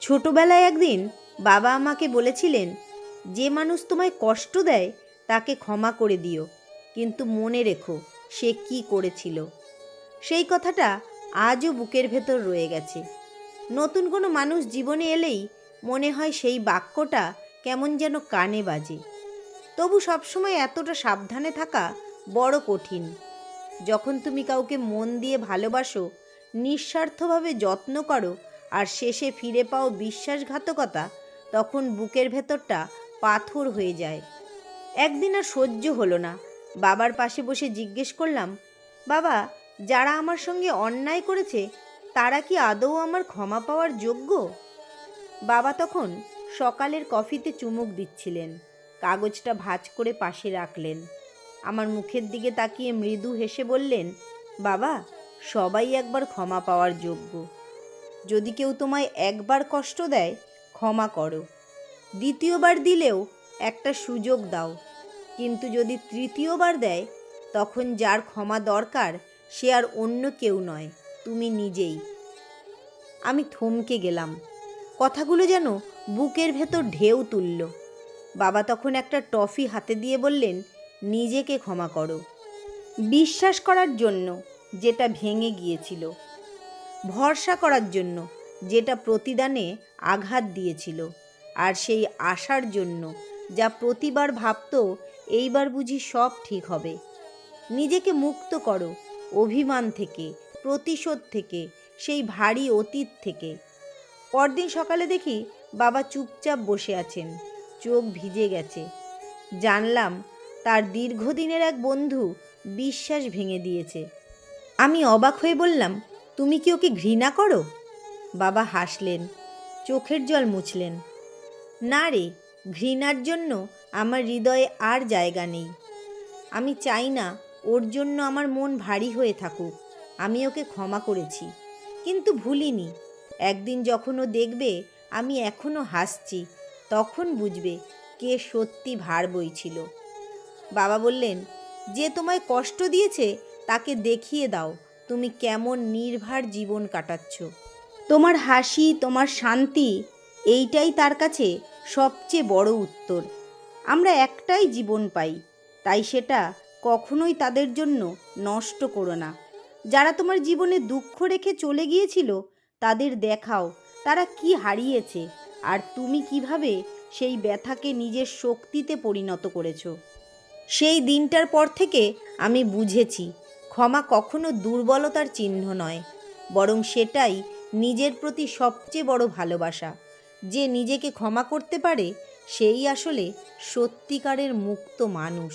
ছোটবেলায় একদিন বাবা আমাকে বলেছিলেন, যে মানুষ তোমায় কষ্ট দেয়, তাকে ক্ষমা করে দিও। কিন্তু মনে রেখো, সে কি করেছিল? সেই কথাটা আজও বুকের ভেতর রয়ে গেছে। নতুন কোনো মানুষ জীবনে এলেই মনে হয় সেই বাক্যটা কেমন যেন কানে বাজে। তবু সবসময় এতটা সাবধানে থাকা বড় কঠিন। যখন তুমি কাউকে মন দিয়ে ভালোবাসো, নিঃস্বার্থভাবে যত্ন করো আর শেষে ফিরে পাও বিশ্বাসঘাতকতা, তখন বুকের ভেতরটা পাথর হয়ে যায়। একদিন আর সহ্য হলো না। বাবার পাশে বসে জিজ্ঞেস করলাম, বাবা, যারা আমার সঙ্গে অন্যায় করেছে, তারা কি আদৌ আমার ক্ষমা পাওয়ার যোগ্য? বাবা তখন সকালের কফিতে চুমুক দিচ্ছিলেন। কাগজটা ভাঁজ করে পাশে রাখলেন। আমার মুখের দিকে তাকিয়ে মৃদু হেসে বললেন, বাবা, সবাই একবার ক্ষমা পাওয়ার যোগ্য। যদি কেউ তোমায় একবার কষ্ট দেয়, ক্ষমা করো। দ্বিতীয়বার দিলেও একটা সুযোগ দাও। কিন্তু যদি তৃতীয়বার দেয়, তখন যার ক্ষমা দরকার, সে আর অন্য কেউ নয়, তুমি নিজেই। আমি থমকে গেলাম। কথাগুলো যেন বুকের ভেতর ঢেউ তুলল। বাবা তখন একটা টফি হাতে দিয়ে বললেন, নিজেকে ক্ষমা করো। বিশ্বাস করার জন্য যেটা ভেঙে গিয়েছিল। ভরসা করার জন্য যেটা প্রতিদানে আঘাত দিয়েছিল আর সেই আশার জন্য যা প্রতিবার ভাবতো এইবার বুঝি সব ঠিক হবে। নিজেকে মুক্ত করো, অভিমান থেকে, প্রতিশোধ থেকে, সেই ভারী অতীত থেকে। পরদিন সকালে দেখি বাবা চুপচাপ বসে আছেন, চোখ ভিজে গেছে। জানলাম তার দীর্ঘদিনের এক বন্ধু বিশ্বাস ভেঙে দিয়েছে। আমি অবাক হয়ে বললাম তুমি কি ওকে ঘৃণা করো? বাবা হাসলেন, চোখের জল মুছলেন। না রে, ঘৃণার জন্য আমার হৃদয়ে আর জায়গা নেই। আমি চাই না ওর জন্য আমার মন ভারী হয়ে থাকুক। আমি ওকে ক্ষমা করেছি, কিন্তু ভুলিনি। একদিন যখন ও দেখবে আমি এখনও হাসছি, তখন বুঝবে কে সত্যি ভার বইছিল বাবা বললেন, যে তোমায় কষ্ট দিয়েছে তাকে দেখিয়ে দাও তুমি কেমন নির্ভার জীবন কাটাচ্ছ? তোমার হাসি, তোমার শান্তি, এইটাই তার কাছে সবচেয়ে বড় উত্তর। আমরা একটাই জীবন পাই, তাই সেটা কখনোই তাদের জন্য নষ্ট করো না। যারা তোমার জীবনে দুঃখ রেখে চলে গিয়েছিল, তাদের দেখাও তারা কি হারিয়েছে আর তুমি কীভাবে সেই ব্যথাকে নিজের শক্তিতে পরিণত করেছ। সেই দিনটার পর থেকে আমি বুঝেছি ক্ষমা কখনো দুর্বলতার চিহ্ন নয়, বরং সেটাই নিজের প্রতি সবচেয়ে বড় ভালোবাসা। যে নিজেকে ক্ষমা করতে পারে, সেই আসলে সত্যিকারের মুক্ত মানুষ।